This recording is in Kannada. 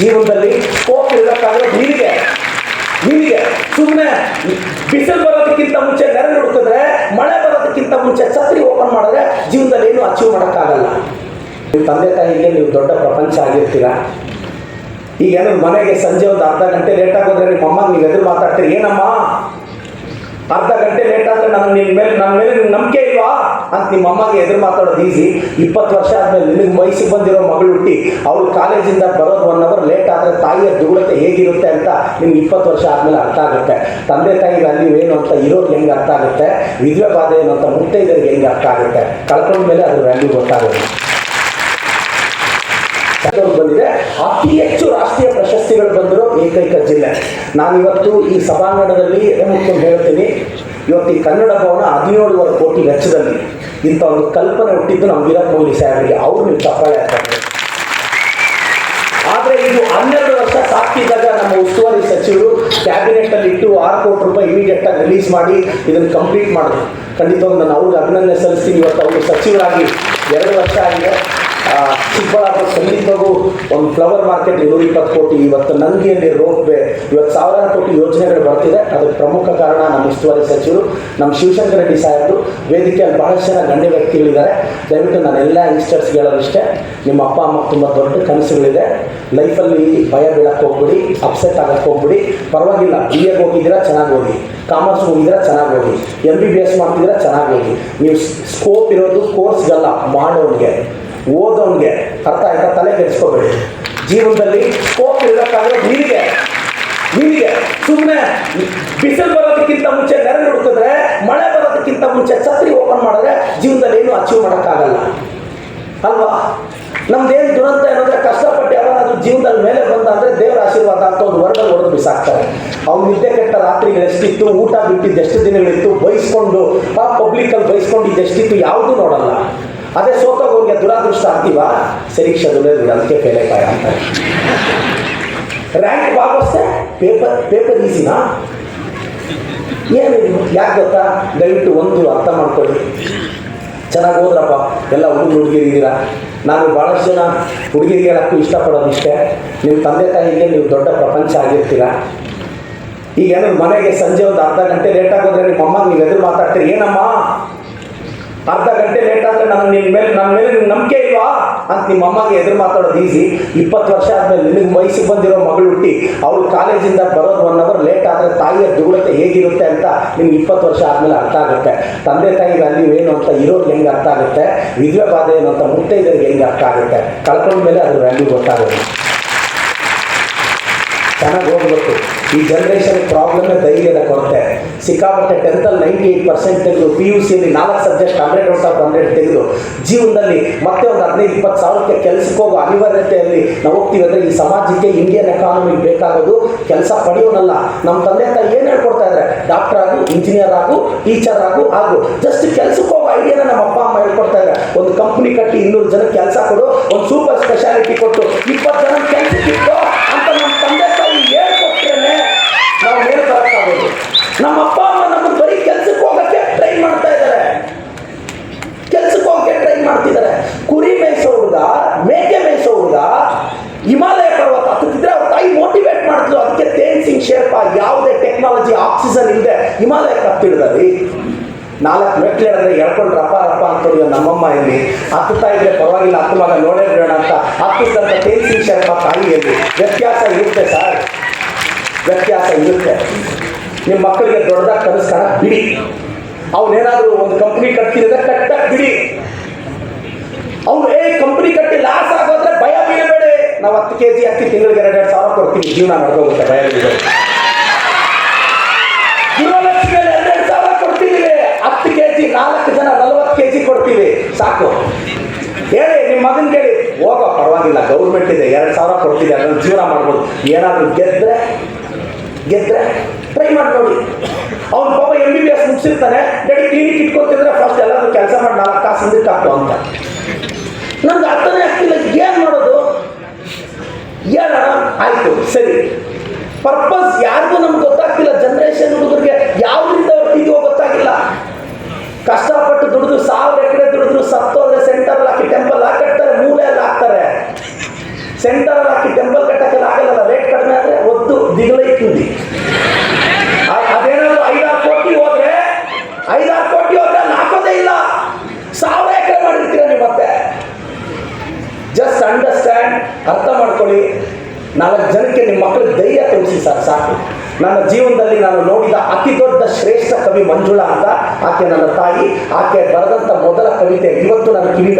ಜೀವನದಲ್ಲಿ ಕೋಪ ಇರಬೇಕಾದ್ರೆ ನೀರಿಗೆ ನೀರಿಗೆ ಸುಮ್ಮನೆ ಬಿಸಿಲು ಬರೋದಕ್ಕಿಂತ ಮುಂಚೆ ನೆರೆ ಹುಡುಕಿದ್ರೆ, ಮಳೆ ಬರೋದಕ್ಕಿಂತ ಮುಂಚೆ ಛತ್ರಿ ಓಪನ್ ಮಾಡಿದ್ರೆ ಜೀವನದಲ್ಲಿ ಏನು ಅಚೀವ್ ಮಾಡೋಕ್ಕಾಗಲ್ಲ. ನಿಮ್ಮ ತಂದೆ ತಾಯಿಗೆ ನೀವು ದೊಡ್ಡ ಪ್ರಪಂಚ ಆಗಿರ್ತೀರ? ಈಗ ಏನೋ ಮನೆಗೆ ಸಂಜೆ ಒಂದು ಅರ್ಧ ಗಂಟೆ ಲೇಟ್ ಆಗೋದ್ರೆ ನಿಮ್ಮ ಅಮ್ಮ, ನೀವು ಎದುರು ಮಾತಾಡ್ತೀರಿ, ಏನಮ್ಮ? ಅರ್ಧ ಗಂಟೆ ಲೇಟ್ ಆದರೆ ನಾನು ನಿಮ್ಮ ಮೇಲೆ, ನನ್ನ ಮೇಲೆ ಇಲ್ವಾ ಅಂತ ನಿಮ್ಮ ಅಮ್ಮಗೆ ಎದುರು ಮಾತಾಡೋದು ಈಸಿ ಇಪ್ಪತ್ತು ವರ್ಷ ಆದಮೇಲೆ ನಿಮಗೆ ವಯಸ್ಸಿಗೆ ಬಂದಿರೋ ಮಗಳು ಹುಟ್ಟಿ, ಅವಳು ಕಾಲೇಜಿಂದ ಬರೋದು ಒನ್ ಅವರ್ ಲೇಟ್ ಆದರೆ ತಾಯಿಯ ದುಗುಡತೆ ಹೇಗಿರುತ್ತೆ ಅಂತ ನಿಮ್ಗೆ ಇಪ್ಪತ್ತು ವರ್ಷ ಆದಮೇಲೆ ಅರ್ಥ ಆಗುತ್ತೆ. ತಂದೆ ತಾಯಿ ವ್ಯಾಲ್ಯೂ ಏನು ಅಂತ ಇರೋದು ಹೆಂಗೆ ಅರ್ಥ ಆಗುತ್ತೆ? ವಿಧವೆ ಬಾಧೆ ಏನು ಅಂತ ಮುತ್ತೈದರಿಗೆ ಹೆಂಗೆ ಅರ್ಥ ಆಗುತ್ತೆ? ಕಳ್ಕೊಂಡ ಮೇಲೆ ಅದ್ರ ವ್ಯಾಲ್ಯೂ ಗೊತ್ತಾಗುತ್ತೆ ಬಂದಿದೆ. ಅತಿ ಹೆಚ್ಚು ರಾಷ್ಟ್ರೀಯ ಪ್ರಶಸ್ತಿಗಳು ಬಂದಿರೋ ಏಕೈಕ ಜಿಲ್ಲೆ. ನಾನಿವತ್ತು ಈ ಸಭಾಂಗಣದಲ್ಲಿ ಹೇಳ್ತೀನಿ? ಇವತ್ತು ಈ ಕನ್ನಡ ಭವನ ಹದಿನೇಳುವರೆ ಕೋಟಿ ವೆಚ್ಚದಲ್ಲಿ. ಇಂಥ ಒಂದು ಕಲ್ಪನೆ ಹುಟ್ಟಿದ್ದು ನಮ್ಮ ವೀರಪ್ಪ ಮೊಯ್ಲಿ ಸಾಹೇಬರಿಗೆ. ಅವ್ರು ನೀವು ಚಪ್ಪಾಳೆ ಹಾಕ್ತಾರೆ. ಆದರೆ ಇದು ಹನ್ನೆರಡು ವರ್ಷ ಸಾಕಿದಾಗ ನಮ್ಮ ಉಸ್ತುವಾರಿ ಸಚಿವರು ಕ್ಯಾಬಿನೆಟ್ ಅಲ್ಲಿ ಇಟ್ಟು ಆರು ಕೋಟಿ ರೂಪಾಯಿ ಇಮಿಡಿಯೇಟ್ ಆಗಿ ರಿಲೀಸ್ ಮಾಡಿ ಇದನ್ನು ಕಂಪ್ಲೀಟ್ ಮಾಡಿದ್ರು. ಖಂಡಿತವಾಗಿ ನಾನು ಅವ್ರಿಗೆ ಅಭಿನಂದನೆ ಸಲ್ಲಿಸ್ತೀನಿ. ಇವತ್ತು ಅವರು ಸಚಿವರಾಗಿ ಎರಡು ವರ್ಷ ಆಗಿದೆ. ಚಿಕ್ಕಬಳ್ಳಾಪುರ ಸಮೀಪಗೂ ಒಂದು ಫ್ಲವರ್ ಮಾರ್ಕೆಟ್ ನೂರ ಇಪ್ಪತ್ತು ಕೋಟಿ ಇವತ್ತು ನಂದಿಯಲ್ಲಿ ರೋಪ್ ವೇ ಇವತ್ತು ಸಾವಿರಾರು ಕೋಟಿ ಯೋಜನೆಗಳು ಬರ್ತಿದೆ. ಅದಕ್ಕೆ ಪ್ರಮುಖ ಕಾರಣ ನಮ್ಮ ಉಸ್ತುವಾರಿ ಸಚಿವರು, ನಮ್ಮ ಶಿವಶಂಕರ ರೆಡ್ಡಿ ಸಾಹೇಬರು. ವೇದಿಕೆಯಲ್ಲಿ ಬಹಳಷ್ಟು ಜನ ಗಣ್ಯ ವ್ಯಕ್ತಿಗಳಿದ್ದಾರೆ. ದಯವಿಟ್ಟು ನಾನು ಎಲ್ಲ ಯಂಗ್ಸ್ಟರ್ಸ್ ಹೇಳೋದಿಷ್ಟೇ ನಿಮ್ಮ ಅಪ್ಪ, ಅಮ್ಮ ತುಂಬ ದೊಡ್ಡ ಕನಸುಗಳಿದೆ. ಲೈಫಲ್ಲಿ ಭಯ ಬೀಳಕ್ಕೆ ಹೋಗ್ಬಿಡಿ ಅಪ್ಸೆಟ್ ಆಗಕ್ಕೆ ಹೋಗ್ಬಿಡಿ. ಪರವಾಗಿಲ್ಲ ಬಿ ಎಗೆ ಹೋಗಿದ್ದೀರಾ, ಚೆನ್ನಾಗಿ ಓದಿ. ಕಾಮರ್ಸ್ ಹೋಗಿದ್ದೀರಾ, ಚೆನ್ನಾಗಿ ಓದಿ. ಎಂ ಬಿ ಬಿ ಎಸ್ ಮಾಡ್ತಿದ್ದೀರಾ, ಚೆನ್ನಾಗಿ ಓದಿ. ನೀವು ಸ್ಕೋಪ್ ಇರೋದು ಕೋರ್ಸ್ಗಲ್ಲ ಮಾಡೋನಿಗೆ ಓದೋನಿಗೆ ಅರ್ಥ ಆಯ್ತಾ ತಲೆ ಕೆಡಿಸ್ಕೋಬೇಡಿ. ಜೀವನದಲ್ಲಿ ಸ್ಕೋಪ್ ಇರಬೇಕಾದ್ರೆ ನೀರಿಗೆ ನೀರಿಗೆ. ಸುಮ್ಮನೆ ಬಿಸಿಲು ಬರೋದಕ್ಕಿಂತ ಮುಂಚೆ ನೆರೆ ಹುಡುಕಿದ್ರೆ, ಮಳೆ ಬರೋದಕ್ಕಿಂತ ಮುಂಚೆ ಛತ್ರಿ ಓಪನ್ ಮಾಡಿದ್ರೆ ಜೀವನದಲ್ಲಿ ಏನು ಅಚೀವ್ ಮಾಡೋಕ್ಕಾಗಲ್ಲ. ಅಲ್ವಾ? ನಮ್ದೇನು ದುರಂತ ಏನಂದ್ರೆ ಕಷ್ಟಪಟ್ಟು ಯಾವನಾದ್ರೂ ಜೀವನದಲ್ಲಿ ಮೇಲೆ ಬಂದ ಅಂದ್ರೆ ದೇವರ ಆಶೀರ್ವಾದ ಅಂತ ಒಂದು ವರ್ಗದಲ್ಲಿ ಹೊಡೆದು ಬಿಸಾಕ್ತಾರೆ. ಅವ್ನು ನಿದ್ದೆ ಕೆಟ್ಟ ರಾತ್ರಿಗೆ ಎಷ್ಟಿತ್ತು, ಊಟ ಬಿಟ್ಟಿದ್ದು ಎಷ್ಟು ದಿನಗಳಿತ್ತು, ಬೈಸ್ಕೊಂಡು ಆ ಪಬ್ಲಿಕಲ್ಲಿ ಬೈಸ್ಕೊಂಡಿದ್ದು ಎಷ್ಟಿತ್ತು ಯಾವುದೂ ನೋಡಲ್ಲ. ಅದೇ ಸೋತೋಗೋನ್ಗೆ ದುರಾದೃಷ್ಟ ಆಗ್ತೀವ? ಸರೀಕ್ಷೆ ದುಡಿಯೋದು ಅದಕ್ಕೆ ಫೇಲೆ ಪಾಯ ಅಂತಾರೆ ರ್ಯಾಂಕ್ ಭಾಗವಷ್ಟೇ ಪೇಪರ್ ಪೇಪರ್ ಈಸಿನಾ ಏನು ಯಾಕೆ ಗೊತ್ತಾ? ದಯವಿಟ್ಟು ಒಂದು ಅರ್ಥ ಮಾಡ್ಕೊಳ್ಳಿ. ಚೆನ್ನಾಗಿ ಹೋದ್ರಪ್ಪ ಎಲ್ಲ ಹುಡುಗ ಹುಡುಗಿರಿದ್ದೀರಾ? ನಾನು ಭಾಳಷ್ಟು ಜನ ಹುಡುಗಿರಿಗೆ ಹೇಳಕ್ಕೂ ಇಷ್ಟಪಡೋದಿಷ್ಟೇ. ನಿಮ್ಮ ತಂದೆ ತಾಯಿಗೆ ನೀವು ದೊಡ್ಡ ಪ್ರಪಂಚ ಆಗಿರ್ತೀರಾ? ಈಗ ಏನಾದ್ರು ಮನೆಗೆ ಸಂಜೆ ಒಂದು ಅರ್ಧ ಗಂಟೆ ಲೇಟ್ ಆಗೋದ್ರೆ ನಿಮ್ಮ ಅಮ್ಮ ನೀವು ಎದುರು ಮಾತಾಡ್ತೀರಿ. ಏನಮ್ಮ? ಅರ್ಧ ಗಂಟೆ ಲೇಟ್ ಆದರೆ ನಿಮ್ಮ ನಿನ್ನ ಮೇಲೆ ನನ್ನ ಮೇಲೆ ನಿಮ್ಗೆ ನಂಬಿಕೆ ಇಲ್ವಾ? ಅಂತ ನಿಮ್ಮ ಅಮ್ಮಗೆ ಎದುರು ಮಾತಾಡೋದು ಈಸಿ ಇಪ್ಪತ್ತು ವರ್ಷ ಆದಮೇಲೆ ನಿಮಗೆ ವಯಸ್ಸಿಗೆ ಬಂದಿರೋ ಮಗಳು ಹುಟ್ಟಿ, ಅವಳು ಕಾಲೇಜಿಂದ ಬರೋದು ಒನ್ ಅವರ್ ಲೇಟ್ ಆದರೆ ತಾಯಿಯ ದುಗುಡತೆ ಹೇಗಿರುತ್ತೆ ಅಂತ ನಿಮ್ಗೆ ಇಪ್ಪತ್ತು ವರ್ಷ ಆದಮೇಲೆ ಅರ್ಥ ಆಗುತ್ತೆ. ತಂದೆ ತಾಯಿ ವ್ಯಾಲ್ಯೂ ಏನು ಅಂತ ಇರೋರ್ಗೆ ಹೆಂಗೆ ಅರ್ಥ ಆಗುತ್ತೆ? ವಿಧವೆ ಬಾಧೆ ಏನು ಅಂತ ಮುತ್ತೈದರಿಗೆ ಹೆಂಗೆ ಅರ್ಥ ಆಗುತ್ತೆ? ಕಳ್ಕೊಂಡ ಮೇಲೆ ಅದ್ರ ವ್ಯಾಲ್ಯೂ ಗೊತ್ತಾಗುತ್ತೆ ಚೆನ್ನಾಗಿ ಹೋಗ್ಬೇಕು ಈ ಜನ್ರೇಷನ್ ಪ್ರಾಬ್ಲಮ್ ಧೈರ್ಯದ ಕೊರತೆ ಸಿಕ್ಕಾಪಟ್ಟೆ ಟೆಂತಲ್ಲಿ ನೈಂಟಿ ಏಯ್ಟ್ ಪರ್ಸೆಂಟ್ ತೆಗೆದು ಪಿ ಯು ಸಿಯಲ್ಲಿ ನಾಲ್ಕು subject hundred out of hundred ತೆಗೆದು ಜೀವನದಲ್ಲಿ ಮತ್ತೆ ಒಂದು ಹದಿನೈದು, ಇಪ್ಪತ್ತು ಸಾವಿರಕ್ಕೆ ಕೆಲಸಕ್ಕೆ ಹೋಗೋ ಅನಿವಾರ್ಯತೆಯಲ್ಲಿ ನಾವು ಹೋಗ್ತೀವಿ ಅಂದರೆ ಈ ಸಮಾಜಕ್ಕೆ ಇಂಡಿಯನ್ ಎಕಾನಮಿ ಬೇಕಾಗೋದು ಕೆಲಸ ಪಡೆಯೋನಲ್ಲ. ನಮ್ಮ ತಂದೆ ತಾಯಿ ಏನು ಹೇಳ್ಕೊಡ್ತಾ ಇದ್ದಾರೆ ಡಾಕ್ಟರ್ ಆಗು ಇಂಜಿನಿಯರ್ ಆಗು ಟೀಚರ್ ಆಗು ಆಗು. ಜಸ್ಟ್ ಕೆಲಸಕ್ಕೆ ಹೋಗೋ ಐಡಿಯಾನ ನಮ್ಮ ಅಪ್ಪ ಅಮ್ಮ ಹೇಳ್ಕೊಡ್ತಾ ಇದ್ದಾರೆ ಒಂದು ಕಂಪ್ನಿ ಕಟ್ಟಿ ಇನ್ನೂರು ಜನ ಕೆಲಸ ಕೊಡು, ಒಂದು ಸೂಪರ್ ಹಿಮಾಲಯ ಪರ್ವತ ಹತ್ತುತ್ತಿದ್ರೆ ಅವ್ರ ತಾಯಿ ಮೋಟಿವೇಟ್ ಮಾಡಿದ್ಲು ಅದಕ್ಕೆ ತೇನ್ ಸಿಂಗ್ ಶೇರ್ಪ ಯಾವುದೇ ಟೆಕ್ನಾಲಜಿ ಆಕ್ಸಿಜನ್ ಇಲ್ಲದೆ ಹಿಮಾಲಯಕ್ಕೆ ಹತ್ತಿಡ್ದಲ್ಲಿ ನಾಲ್ಕು ಹೇಳಿದ್ರೆ ಎಳ್ಕೊಂಡು ರಪ್ಪ ರಪ್ಪ ಅಂತೇಳಿ ನಮ್ಮಮ್ಮ ಇಲ್ಲಿ. ಹತ್ತುತ್ತಾ ಇದ್ರೆ ಪರವಾಗಿಲ್ಲ, ಹತ್ತು ಮಗ ನೋಡೇ ಬೇಡ ಅಂತ ಹತ್ತುತ್ತಂತ ತೇನ್ ಸಿಂಗ್ ಶೇರ್ಪ ತಾಯಿಯಲ್ಲಿ ವ್ಯತ್ಯಾಸ ಇರುತ್ತೆ ಸರ್. ವ್ಯತ್ಯಾಸ ಇರುತ್ತೆ. ನಿಮ್ಮ ಮಕ್ಕಳಿಗೆ ದೊಡ್ಡದಾಗಿ ಕಲಿಸ್ತಾರ ಬಿಡಿ. ಅವನೇನಾದರೂ ಒಂದು ಕಂಪ್ನಿ ಕಟ್ತಿದ್ರೆ ಕಟ್ಟ ಬಿಡಿ. ಅವ್ನು, ಏ ಕಂಪ್ನಿ ಕಟ್ಟಿ ಲಾಸ್ ಆಗೋದ್ರೆ ಭಯ ಬೀಳಬೇಡಿ ನಾವು ಹತ್ತು ಕೆ ಜಿ ಅಕ್ಕಿ ತಿಂಗಳಿಗೆ ಎರಡು ಸಾವಿರ ಕೊಡ್ತೀವಿ. ಜೀವನ ಎರಡೆರಡು ಸಾವಿರ ಕೊಡ್ತೀವಿ. ಹತ್ತು ಕೆ ನಾಲ್ಕು ಜನ ನಲ್ವತ್ತು ಕೆ ಜಿ ಕೊಡ್ತೀವಿ. ಸಾಕು. ಹೇಳಿ ನಿಮ್ಮ ಮಗನ ಕೇಳಿ. ಹೋಗೋ, ಪರವಾಗಿಲ್ಲ. ಗೌರ್ಮೆಂಟ್ ಇದೆ. ಎರಡು ಸಾವಿರ ಕೊಡ್ತೀವಿ. ಅದನ್ನು ಜೀವನ ಮಾಡ್ಬೋದು. ಏನಾದರೂ ಗೆದ್ರೆ ಗೆದ್ರೆ ಟ್ರೈ ಮಾಡಿ ನೋಡಿ ಅವ್ನು ಪಾಪ ಎಂ ಬಿ ಬಿ ಎಸ್ ಮುಗಿಸಿರ್ತಾನೆ. ಡ್ಯಾಡಿ ಕ್ಲಿನಿಕ್ ಇಟ್ಕೊತಿದ್ರೆ ಫಸ್ಟ್ ಎಲ್ಲರೂ ಕೆಲಸ ಮಾಡಿ ನಾಲ್ಕು ಕಾಸು ಹಿಂದಕ್ಕೆ ಹಾಕು ಅಂತ. ನನಗೆ ಅರ್ಥನೇ ಆಗ್ತಿಲ್ಲ. ಏನು ಮಾಡೋದು? ಏನ ಆಯಿತು? ಸರಿ. ಪರ್ಪಸ್ ಯಾರಿಗೂ ನಮ್ಗೆ ಗೊತ್ತಾಗ್ತಿಲ್ಲ. ಜನ್ರೇಷನ್ ಹುಡುಗರಿಗೆ ಯಾವ್ದ್ರಿಂದ ಇದೆಯೋ ಗೊತ್ತಾಗಿಲ್ಲ. ಕಷ್ಟಪಟ್ಟು ದುಡಿದು ಸಾವಿರ ಎಕರೆ ದುಡಿದ್ರು ಸತ್ತೋದ್ರೆ ಸೆಂಟರ್ ಹಾಕಿ ಟೆಂಪಲ್ ಹಾಕಿ ಮೂಲೆ ಎಲ್ಲ ಹಾಕ್ತಾರೆ. ಸೆಂಟರ್ ಹಾಕಿ ಟೆಂಪಲ್ ಕಟ್ಟಕ್ಕೆ ಆಗಲ್ಲ ರೇಟ್ ಕಡಿಮೆ ಆದರೆ ಒದ್ದು ದಿಗ್ಲೈತಿ ಅದೇನಾದ್ರು ಐದಾರು ಕೋಟಿ ಹೋದ್ರೆ, ಐದಾರು ಕೋಟಿ ಹೋದ್ರೆ ಅಲ್ಲಿ ಹಾಕೋದೇ ಇಲ್ಲ. ಸಾವಿರ ಎಕರೆ ಮಾಡಿರ್ತೀರ ನೀವು ಮತ್ತೆ? ಜಸ್ಟ್ ಅಂಡರ್ಸ್ಟ್ಯಾಂಡ್ ಅರ್ಥ ಮಾಡ್ಕೊಳ್ಳಿ ನಾಲ್ಕು ಜನಕ್ಕೆ ನಿಮ್ಮ ಮಕ್ಕಳ ಧೈರ್ಯ ತೋರಿಸಿ ಸರ್, ಸಾಕು. ನನ್ನ ಜೀವನದಲ್ಲಿ ನಾನು ನೋಡಿದ ಅತಿ ದೊಡ್ಡ ಶ್ರೇಷ್ಠ ಕವಿ ಮಂಜುಳಾ ಅಂತ. ಆಕೆ ನನ್ನ ತಾಯಿ, ಆಕೆ ಬರೆದಂತ ಮೊದಲ ಕವಿತೆ ಇವತ್ತು ನನ್ನ ಕಿವಿ